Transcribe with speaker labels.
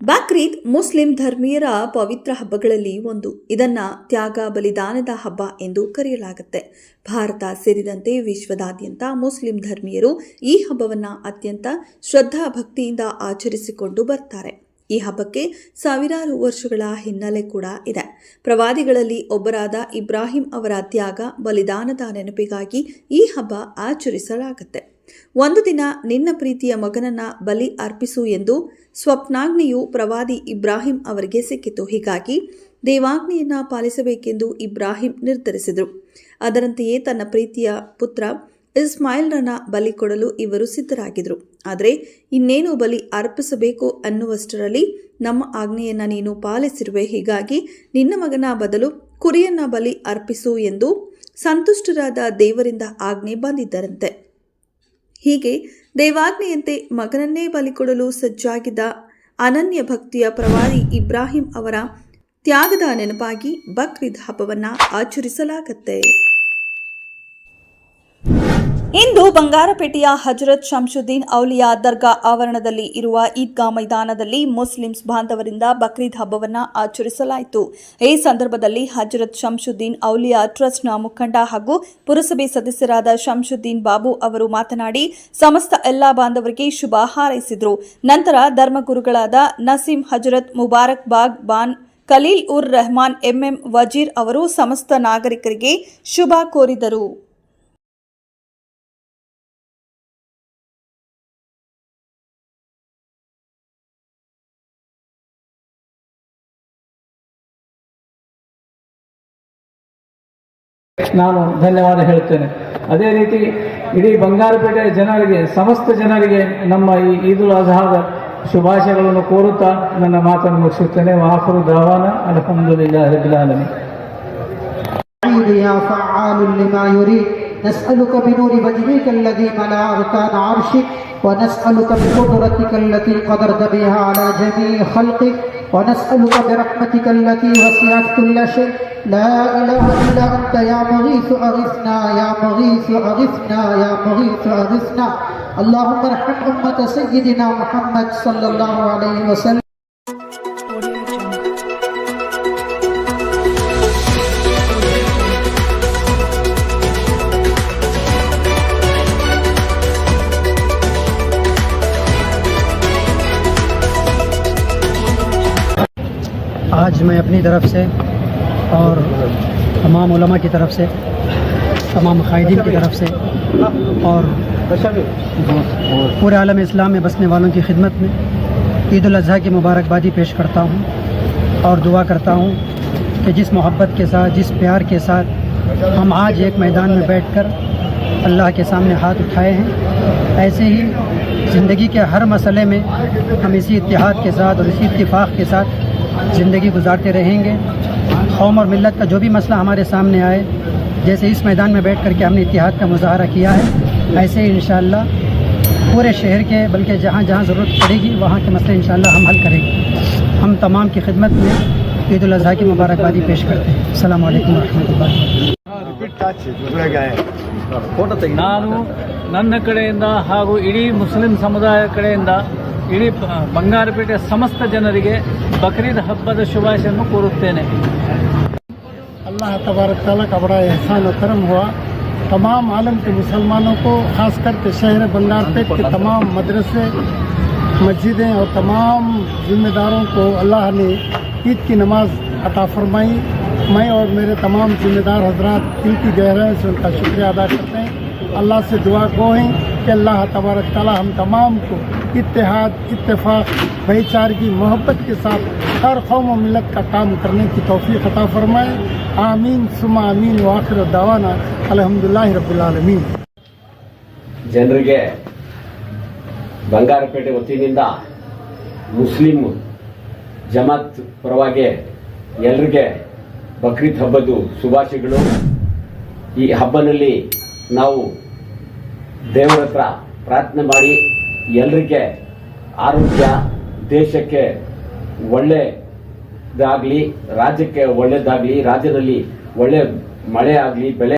Speaker 1: Bakrid Muslim ಧರ್ಮೀಯರ ಪವಿತ್ರ ಹಬ್ಬಗಳಲ್ಲಿ ಒಂದು. ಇದನ್ನು ತ್ಯಾಗ, ಬಲಿದಾನದ ಹಬ್ಬ ಎಂದು ಕರೆಯಲಾಗುತ್ತೆ. ಭಾರತ ಸೇರಿದಂತೆ ವಿಶ್ವದಾದ್ಯಂತ ಮುಸ್ಲಿಂ ಧರ್ಮೀಯರು ಈ ಹಬ್ಬವನ್ನು ಅತ್ಯಂತ ಶ್ರದ್ಧಾ ಭಕ್ತಿಯಿಂದ ಆಚರಿಸಿಕೊಂಡು ಬರ್ತಾರೆ. ಈ ಹಬ್ಬಕ್ಕೆ ಸಾವಿರಾರು ವರ್ಷಗಳ ಹಿನ್ನೆಲೆ ಕೂಡ ಇದೆ. ಪ್ರವಾದಿಗಳಲ್ಲಿ ಒಬ್ಬರಾದ ಇಬ್ರಾಹಿಂ ಅವರ ತ್ಯಾಗ, ಬಲಿದಾನದ ನೆನಪಿಗಾಗಿ ಈ ಹಬ್ಬ ಆಚರಿಸಲಾಗುತ್ತೆ. ಒಂದು ದಿನ ನಿನ್ನ ಪ್ರೀತಿಯ ಮಗನನ್ನ ಬಲಿ ಅರ್ಪಿಸು ಎಂದು ಸ್ವಪ್ನಾಗ್ನಿಯು ಪ್ರವಾದಿ ಇಬ್ರಾಹಿಂ ಅವರಿಗೆ ಸಿಕ್ಕಿತು. ಹೀಗಾಗಿ ದೇವಾಗ್ನಿಯನ್ನು ಪಾಲಿಸಬೇಕೆಂದು ಇಬ್ರಾಹಿಂ ನಿರ್ಧರಿಸಿದರು. ಅದರಂತೆಯೇ ತನ್ನ ಪ್ರೀತಿಯ ಪುತ್ರ ಇಸ್ಮಾಯಿಲ್ರನ್ನ ಬಲಿ ಕೊಡಲು ಇವರು ಸಿದ್ಧರಾಗಿದ್ದರು ಆದರೆ ಇನ್ನೇನು ಬಲಿ ಅರ್ಪಿಸಬೇಕು ಅನ್ನುವಷ್ಟರಲ್ಲಿ ನಮ್ಮ ಆಜ್ಞೆಯನ್ನು ನೀನು ಪಾಲಿಸಿರುವೆ. ಹೀಗಾಗಿ ನಿನ್ನ ಮಗನ ಬದಲು ಕುರಿಯನ್ನ ಬಲಿ ಅರ್ಪಿಸು ಎಂದು ಸಂತುಷ್ಟರಾದ ದೇವರಿಂದ ಆಜ್ಞೆ ಬಂದಿದ್ದರಂತೆ. ಹೀಗೆ ದೇವಾಜ್ಞೆಯಂತೆ ಮಗನನ್ನೇ ಬಲಿಕೊಡಲು ಸಜ್ಜಾಗಿದ್ದ ಅನನ್ಯ ಭಕ್ತಿಯ ಪ್ರವಾದಿ ಇಬ್ರಾಹಿಂ ಅವರ ತ್ಯಾಗದ ನೆನಪಾಗಿ ಬಕ್ರೀದ್ ಹಬ್ಬವನ್ನು ಆಚರಿಸಲಾಗುತ್ತೆ. ಇಂದು ಬಂಗಾರಪೇಟೆಯ ಹಜರತ್ ಶಂಶುದ್ದೀನ್ ಔಲಿಯಾ ದರ್ಗಾ ಆವರಣದಲ್ಲಿ ಇರುವ ಈದ್ಗಾ ಮೈದಾನದಲ್ಲಿ ಮುಸ್ಲಿಮ್ಸ್ ಬಾಂಧವರಿಂದ ಬಕ್ರೀದ್ ಹಬ್ಬವನ್ನು ಆಚರಿಸಲಾಯಿತು. ಈ ಸಂದರ್ಭದಲ್ಲಿ ಹಜರತ್ ಶಂಶುದ್ದೀನ್ ಔಲಿಯಾ ಟ್ರಸ್ಟ್ನ ಮುಖಂಡ ಹಾಗೂ ಪುರಸಭೆ ಸದಸ್ಯರಾದ ಶಂಶುದ್ದೀನ್ ಬಾಬು ಅವರು ಮಾತನಾಡಿ, ಸಮಸ್ತ ಎಲ್ಲಾ ಬಾಂಧವರಿಗೆ ಶುಭ ಹಾರೈಸಿದರು. ನಂತರ ಧರ್ಮಗುರುಗಳಾದ ನಸೀಂ ಹಜರತ್, ಮುಬಾರಕ್ ಬಾಗ್ ಬಾನ್, ಖಲೀಲ್ ಉರ್ ರೆಹಮಾನ್ ಎಂಎಂ ವಜೀರ್ ಅವರು ಸಮಸ್ತ ನಾಗರಿಕರಿಗೆ ಶುಭ ಕೋರಿದರು.
Speaker 2: ನಾನು ಧನ್ಯವಾದ ಹೇಳ್ತೇನೆ ಅದೇ ರೀತಿ ಇಡೀ ಬಂಗಾರಪೇಟೆ ಜನರಿಗೆ ಸಮಸ್ತ ಜನರಿಗೆ ನಮ್ಮ ಈ ಈದುಲ್ ಅಜಹಾದ ಶುಭಾಶಯಗಳನ್ನು ಕೋರುತ್ತಾ ನನ್ನ ಮಾತನ್ನು ಮುಗಿಸುತ್ತೇನೆ ವಾಫರು ದಾವಾನ ಅಲ್ಹಮ್ದುಲಿಲ್ಲಾಹ ರಬ್ಬಿಲ್ ಆಲಮೀನ್
Speaker 3: عيد يا فعال لما يريد نسألك بنور وجهك الذي ملا أركان عرشك ونسألك بقدرتك التي قدرت بها على جميع خلقك ونسألك برحمتك التي وسعت كل شيء. لا إله إلا أنت يا مغيث أغثنا يا مغيث أغثنا يا مغيث أغثنا. اللهم ارحم أمة سيدنا محمد صلى الله عليه وسلم.
Speaker 4: آج میں اپنی طرف سے اور تمام علماء کی طرف سے، تمام قائدین کی طرف سے اور پورے عالم اسلام میں بسنے والوں کی خدمت میں عید الاضحیٰ کی مبارکبادی پیش کرتا ہوں اور دعا کرتا ہوں کہ جس محبت کے ساتھ، جس پیار کے ساتھ ہم آج ایک میدان میں بیٹھ کر اللہ کے سامنے ہاتھ اٹھائے ہیں، ایسے ہی زندگی کے ہر مسئلے میں ہم اسی اتحاد کے ساتھ اور اسی اتفاق کے ساتھ زندگی گزارتے رہیں گے۔ قوم اور ملت کا جو بھی مسئلہ ہمارے سامنے آئے، جیسے اس میدان میں بیٹھ کر کے ہم نے اتحاد کا مظاہرہ کیا ہے، ایسے ہی انشاءاللہ پورے شہر کے، بلکہ جہاں جہاں ضرورت پڑے گی، وہاں کے مسئلے انشاءاللہ ہم حل کریں گے۔ ہم تمام کی خدمت میں عید الاضحیٰ کی مبارکبادی پیش کرتے ہیں۔
Speaker 2: السلام علیکم ورحمۃ اللہ ನಾನು ನನ್ನ ಕಡೆಯಿಂದ ಹಾಗೂ ಇಡೀ ಮುಸ್ಲಿಂ ಸಮುದಾಯ ಕಡೆಯಿಂದ ಇಡೀ ಬ- ಬಂಗಾರಪೇಟೆ ಸಮಸ್ತ ಜನರಿಗೆ ಬಕ್ರೀದ್ ಹಬ್ಬದ ಶುಭಾಶಯನ್ನು ಕೋರುತ್ತೇನೆ
Speaker 5: अल्लाह तबारक ताला का बड़ा एहसान और करम हुआ तमाम आलम के मुसलमानों को खासकर के शहर बंगारपेट के तमाम मदरसे मस्जिदें और तमाम जिम्मेदारों को अल्लाह ने ईद की नमाज अता फरमाई میں اور میرے تمام ذمہ دار حضرات دل کی گہرائیں سے ان کا شکریہ ادا کرتے ہیں۔ اللہ سے دعا گو ہیں کہ اللہ تبارک تعالیٰ ہم تمام کو اتحاد، اتفاق بھائی چارگی محبت کے ساتھ ہر قوم و ملت کا کام کرنے کی توفیق عطا فرمائے۔ آمین سما آمین واخر دعوانا الحمدللہ رب العالمین۔
Speaker 6: ಜನರಿಗೆ ಬಂಗಾರಪೇಟೆ ವತಿಯಿಂದ ಮುಸ್ಲಿಂ ಜಮಾತ್ ಪರವಾಗಿ ಎಲ್ರಿಗೆ ಬಕ್ರೀದ್ ಹಬ್ಬದ ಶುಭಾಶಯಗಳು. ಈ ಹಬ್ಬನಲ್ಲಿ ನಾವು ದೇವರ ಹತ್ರ ಪ್ರಾರ್ಥನೆ ಮಾಡಿ ಎಲ್ರಿಗೆ ಆರೋಗ್ಯ, ದೇಶಕ್ಕೆ ಒಳ್ಳೆದಾಗಲಿ ರಾಜ್ಯಕ್ಕೆ ಒಳ್ಳೆಯದಾಗಲಿ, ರಾಜ್ಯದಲ್ಲಿ ಒಳ್ಳೆ ಮಳೆ ಆಗಲಿ, ಬೆಳೆ